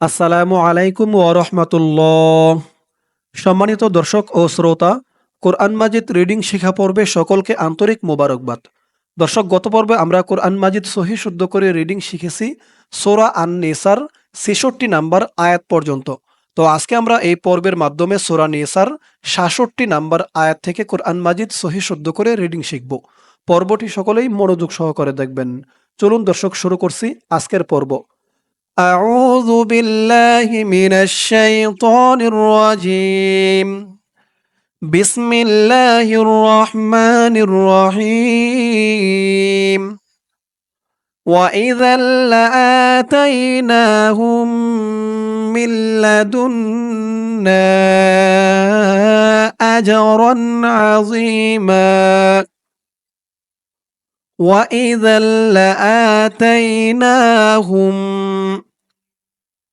আসসালামু আলাইকুম ওরহমতুল্লাহ সম্মানিত দর্শক ও শ্রোতা, কোরআন মাজিদ রিডিং শিখা পর্বে সকলকে আন্তরিক মোবারকবাদ। দর্শক, গত পর্বে আমরা কোরআন মাজিদ সহি শুদ্ধ করে রিডিং শিখেছি সোরা আন নেসার ছেষট্টি নাম্বার আয়াত পর্যন্ত। তো আজকে আমরা এই পর্বের মাধ্যমে সোরা নেসার সাতষট্টি নাম্বার আয়াত থেকে কোরআন মাজিদ সহি শুদ্ধ করে রিডিং শিখব। পর্বটি সকলেই মনোযোগ সহকারে দেখবেন। চলুন দর্শক, শুরু করছি আজকের পর্ব। أعوذ بالله من الشيطان الرجيم. بسم الله الرحمن الرحيم. وإذا لآتيناهم من لدنا أجرا عظيما. وإذا لآتيناهم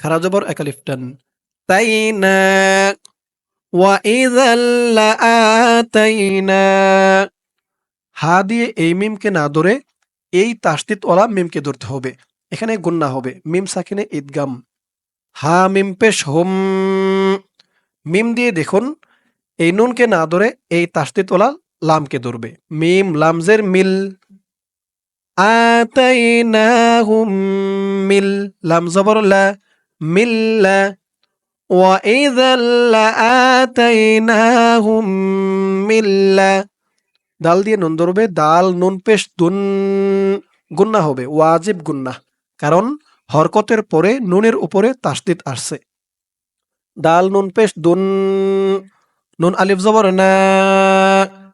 খারা জবর একালিফ টান। তাই না হা দিয়ে এই মিমকে না ধরে এই তাসদিদ ওলা মিমকে ধরতে হবে। এখানে গুন্না হবে। মিম সাকিনে ঈদগাম। হা মিম পেশ হোম। মিম দিয়ে দেখুন, এই নুনকে না ধরে এই তাস্তিত ওলা লামকে ধরবে। মিম লামজের মিল। আতাইনাহুম মিল। লাম জবর লা মিল্লা وإذا لآتيناهم মিল্লা দাল দিয়ে নুন ধরবে দাল নুন পেশ দুন গুন্না হবে ওয়াজিব গুন্না কারণ হরকতের পরে নুনের উপরে তাসদিদ আসছে দাল নুন পেশ দুন নুন আলিফ জবর না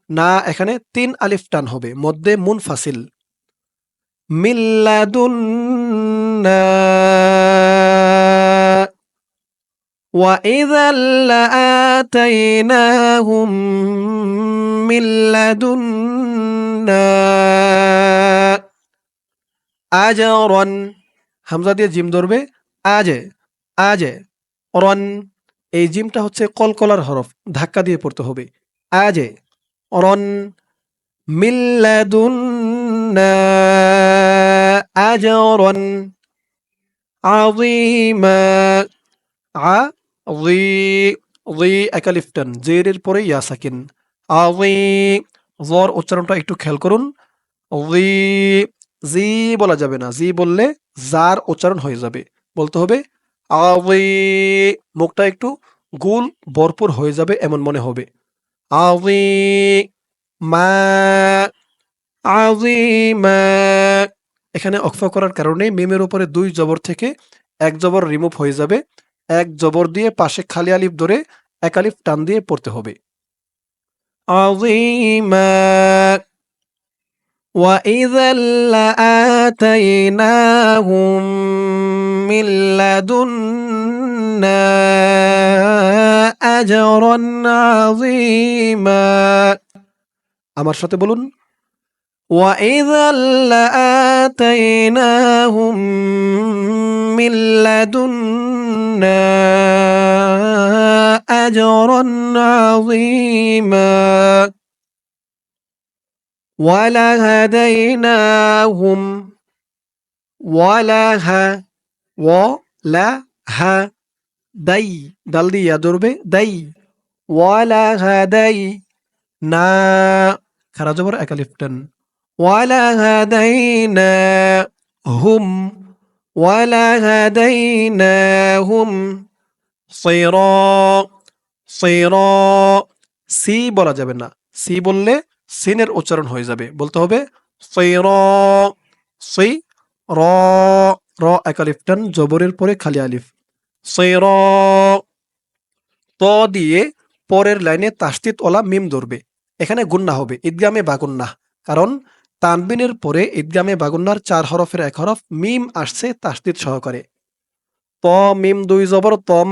না এখানে তিন আলিফ টান হবে মধ্যে মুন ফাসিল মিল্লাদুন্না وإذا لآتيناهم من لدنا أجرا হামজা দিয়ে জিম ধরবে আজে আজে রন এই জিমটা হচ্ছে কলকলার হরফ ধাক্কা দিয়ে পড়তে হবে আজে রন মিল্লাদুন্না আজরন عظيما আ জি জি একালিফটান, জেরের পরে ইয়া সাকিন আজি জর উচ্চারণটা একটু খেয়াল করুন। জি জি বলা যাবে না। জি বললে জার উচ্চারণ হয়ে যাবে, বলতে হবে। আজি মুখটা একটু গোল, ভরপুর হয়ে যাবে এমন মনে হবে। আজি মা আজিমা এখানে অক্ফা করার কারণে মিমের উপরে দুই জবর থেকে এক জবর রিমুভ হয়ে যাবে। এক জবর দিয়ে পাশে খালি আলিফ ধরে এক আলিফ টান দিয়ে পড়তে হবে আজিমা وإذا لآتيناهم من لدنا أجرا عظيما আমার সাথে বলুন وإذا لآتيناهم من لدنا أجرا عظيما ولهديناهم ولها ولها دي دل دي يا دربي دي ولهدينا خرج بر أكلفتن ولهدينا هم ওয়ালাহাদাইনাহুম সিরা সিরা সি বলা যাবে না। সি বললে সিনের উচ্চারণ হয়ে যাবে। বলতে হবে সিরা সি র র এক আলিফ টান, জবরের পরে খালি আলিফ। সৈর ত দিয়ে পরের লাইনে তাস্তিত ওলা মিম ধরবে। এখানে গুন্না হবে। ঈদগামে বা গুন্না। কারণ তানবিনের পরে ঈদগামে বাগুন্নার চার হরফের এক হরফ মিম আসছে তাসদিদ সহকারে। ত, মিম, দুই জবর, তম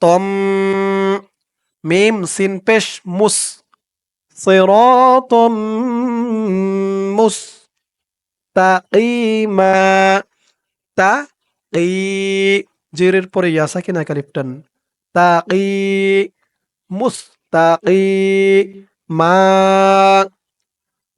তম, মিম, সিন, পেশ, মুস। সিরাতাম মুস। তাকিমা তা ই জেরের পরে ইয়া সাকিন একালিফটান তাকি মুস্তাকি মা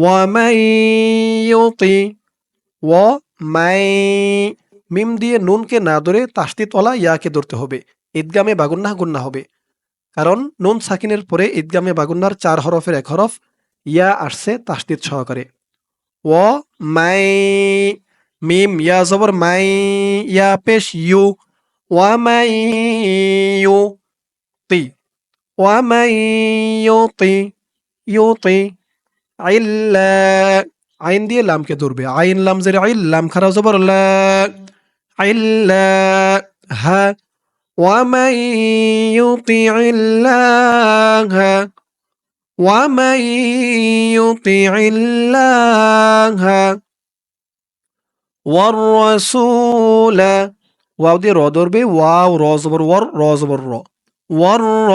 ومن يطع ومن মিম দিয়ে নুনকে না ধরে তাস্তিতওয়ালা ইয়াকে ধরতে হবে ঈদগামে বাগুন্না গুন্না হবে কারণ নুন সাকিনের পরে ঈদগামে বাগুন্নার চার হরফের এক হরফ ইয়া আসছে তাস্তিত সহকারে ও মাই মিম ইয়া জবর মাই ইয়া পেশ ইউ ওয়া মাই ইউ তি ওয়া মাই ইউ তি ইউ তি আইল্লা আইন দিয়ে লামকে ধরবে আইন লাম জের আইল লাম খারা জবর লা আইল্লা হা ومن يطع الله ومن يطع الله والرسول واو دي رو ধরবে واو র জবর ওয়ার র জবর র ওয়ার র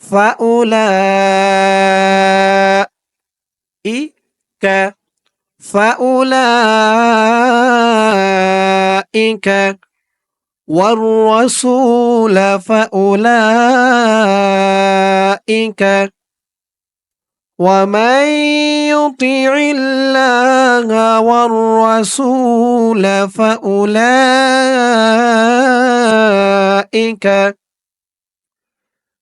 فأولئك فأولئك والرسول فأولئك ومن يطع الله والرسول فأولئك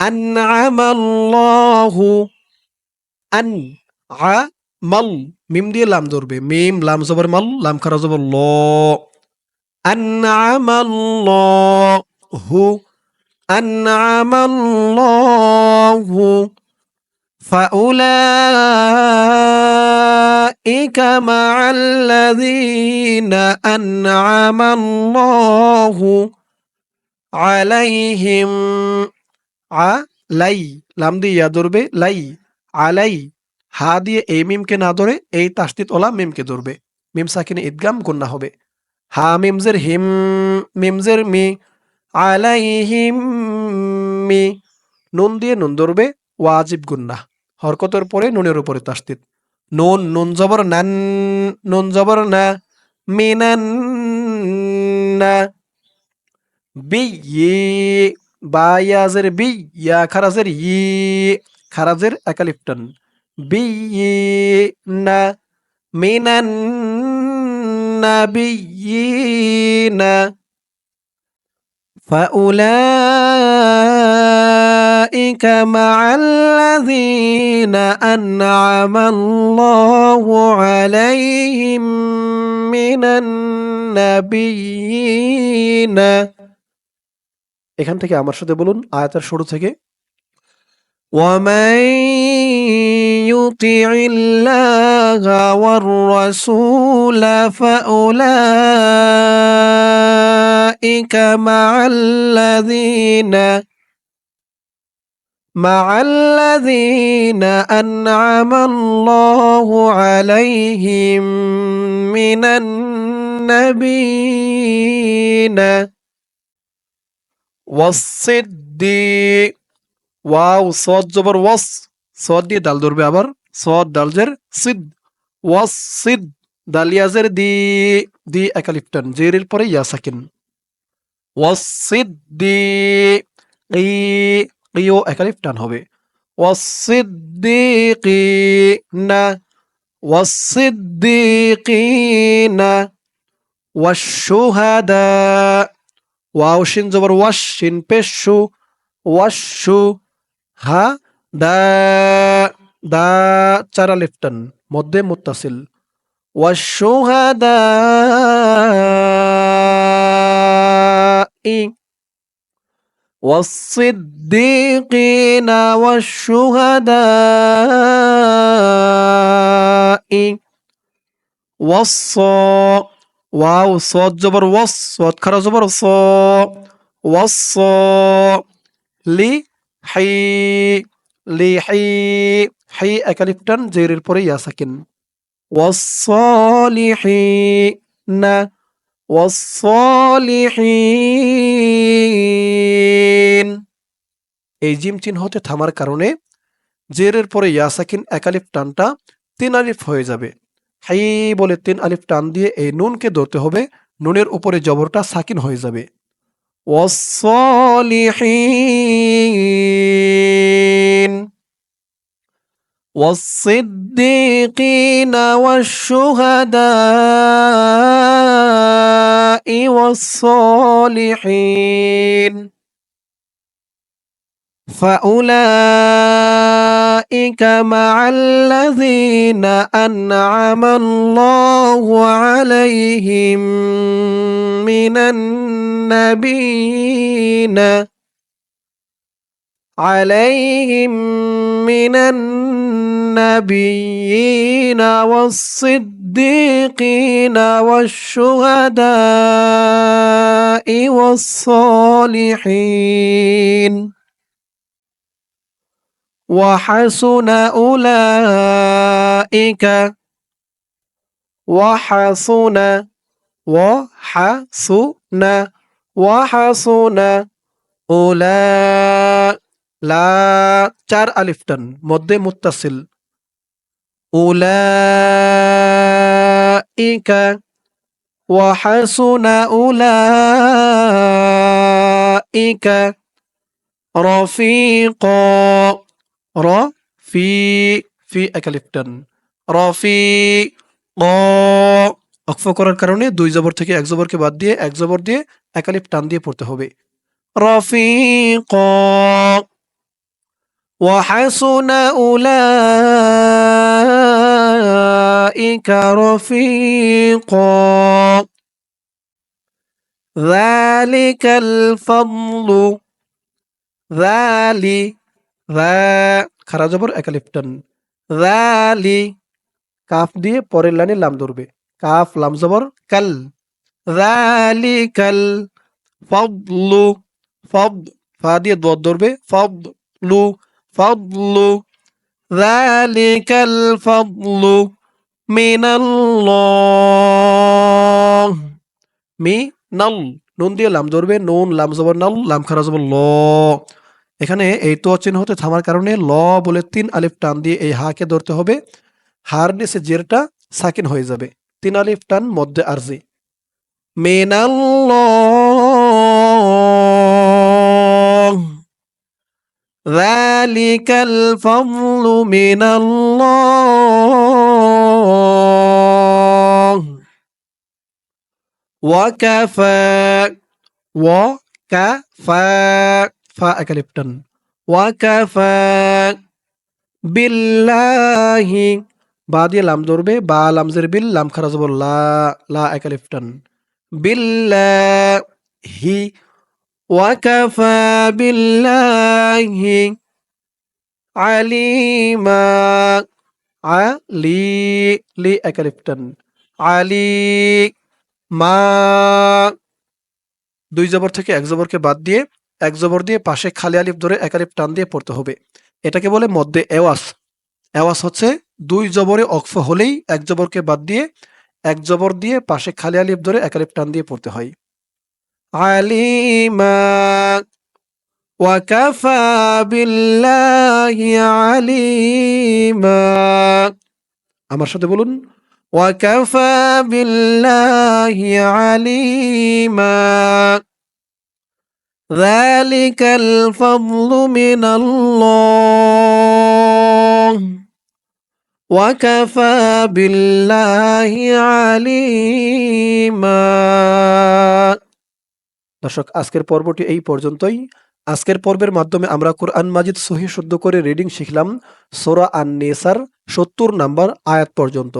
مع الذين أنعم الله أنعم মিম দিয়ে লাম ধরবে মিম লাম জবর মাল লাম খারা জবর ল أنعم الله أنعم الله فأولئك مع الذين أنعم الله عليهم আলাই লাম দিয়ে ইয়া ধরবে, লাই আলাই হা দিয়ে এই মিমকে না ধরে এই তাস্তিত ওলা মিমকে ধরবে। মিম সাকিনে ঈদগাম গুন্না হবে। হা মিমজের হিম, মিমজের মি আলাই হিম, মি, নুন দিয়ে নুন ধরবে, ওয়াজিব গুন্না হরকতের পরে নুনের উপরে তাস্তিত নুন নুন জবর নান, নুন জবর না মিনান না। বি بايازر بي يا كرازر يي كرازر أكاليفتون بينا من النبيين فأولئك مع الذين أنعم الله عليهم من النبيين এখান থেকে আমার সাথে বলুন আয়াতের শুরু থেকে ومن يطع الله والرسول فأولئك مع الذين مع الذين أنعم الله عليهم من النبيين والصديق ওয়াও সদ জবর ওয়াস সদ দিয়ে ডাল ধরবে আবার সদ ডালজের সিদ ওয়াস সিদ দালিয়াজের দি দি একালিপ্টান জেরের পরে ইয়া সাকিন ওয়াস সিদ দি ই ইও একালিপ্টান হবে ওয়াস সিদ্দিকিনা ওয়াস সিদ্দিকিনা ওয়াশুহাদা ওয়াও শিন জবর ওয়াশ শিন পেশু ওয়াশু হা দা দা চারা লিফটন মধ্যে মুত্তাসিল ওয়াশুহাদা والصديقين والشهداء والصا واو صوت جبر وص صوت خرا جبر صا والصا লি হাই লি হাই হাই একালিপটান জেরের পরে ইয়া সাকিন ওয়াসলিহিনা ওয়াসলিহিন এই জিম চিহ্নতে থামার কারণে জেরের পরে ইয়া সাকিন একালিফ টানটা তিন আলিফ হয়ে যাবে হাই বলে তিন আলিফ টান দিয়ে এই নুনকে ধরতে হবে নুনের উপরে জবরটা সাকিন হয়ে যাবে والصالحين والصديقين والشهداء والصالحين فأولئك مع الذين أنعم الله عليهم من النبيين عليهم من النبيين والصديقين والشهداء والصالحين. وحسن أولئك وحسن وحسن وحسن أولئك লা চার আলিফটান মধ্যে মুত্তাসিল উলাইকা وحسن أولئك رفيقا رفي في একালিফটান রফিকা অক্ফ করার কারণে দুই জবর থেকে এক জবরকে বাদ দিয়ে এক জবর দিয়ে একালিফ টান দিয়ে পড়তে হবে رفيقا وحسن أولئك رفيقا ذلك الفضل ذالي ذا খারা জবর একালিফটন লি কাফ দিয়ে পরের লাইনে লাম ধরবে। কাফ, লাম জবর, কাল। রালি কাল। ফবলু ফব ফা দিয়ে দোয়াত ধরবে। ফব লু ফবলু কাল ফবলু মিনাল্লাহ। মি নাল নুন দিয়ে লাম ধরবে। নুন, লাম জবর, নাল, লাম খারা জবর, ল। এখানে এই তো চিহ্ন হতে থামার কারণে ল বলে তিন আলিফ টান দিয়ে এই হাকে ধরতে হবে হার নিচে জেরটা সাকিন হয়ে যাবে তিন আলিফ টান মধ্যে আরজি মিনাল্লাহ ذلك الفضل من الله وكفى وكفى ফা একালিপটন ওয়াকাফা বিল্লাহি বা দিয়ে লাম ধরবে, বা লামজের বিল, লাম খারাজ লা লা একালিপটন বিল্লাহি, ওয়াকাফা বিল্লাহি, আলিমা, আলি লি একালিপটন আলি মা দুই জবর থেকে এক জবরকে বাদ দিয়ে এক জবর দিয়ে পাশে খালি আলিফ ধরে এক আলিফ টান দিয়ে পড়তে হবে। এটাকে বলে মধ্যে এওয়াস। এওয়াস হচ্ছে দুই জবরে অক্ফ হলেই এক জবরকে বাদ দিয়ে এক জবর দিয়ে পাশে খালি আলিফ ধরে এক আলিফ টান দিয়ে পড়তে হয়। আমার সাথে বলুন, ওয়াকাফা বিল্লাহি আলিমা। ذلك الفضل من الله وكفى بالله عليما দর্শক আজকের পর্বটি এই পর্যন্তই আজকের পর্বের মাধ্যমে আমরা কোরআন মাজিদ সহি শুদ্ধ করে রিডিং শিখলাম সোরা আন নেসার সত্তর নাম্বার আয়াত পর্যন্ত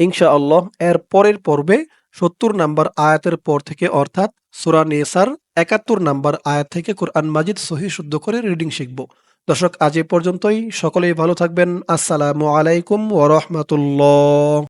ইনশা আল্লাহ এর পরের পর্বে সত্তর নাম্বার আয়াতের পর থেকে অর্থাৎ সুরা নেসার একাত্তর নাম্বার আয়াত থেকে কোরআন মাজিদ সহি শুদ্ধ করে রিডিং শিখব। দর্শক, আজ এ পর্যন্তই। সকলেই ভালো থাকবেন। আসসালামু আলাইকুম ওরহমতুল্লাহ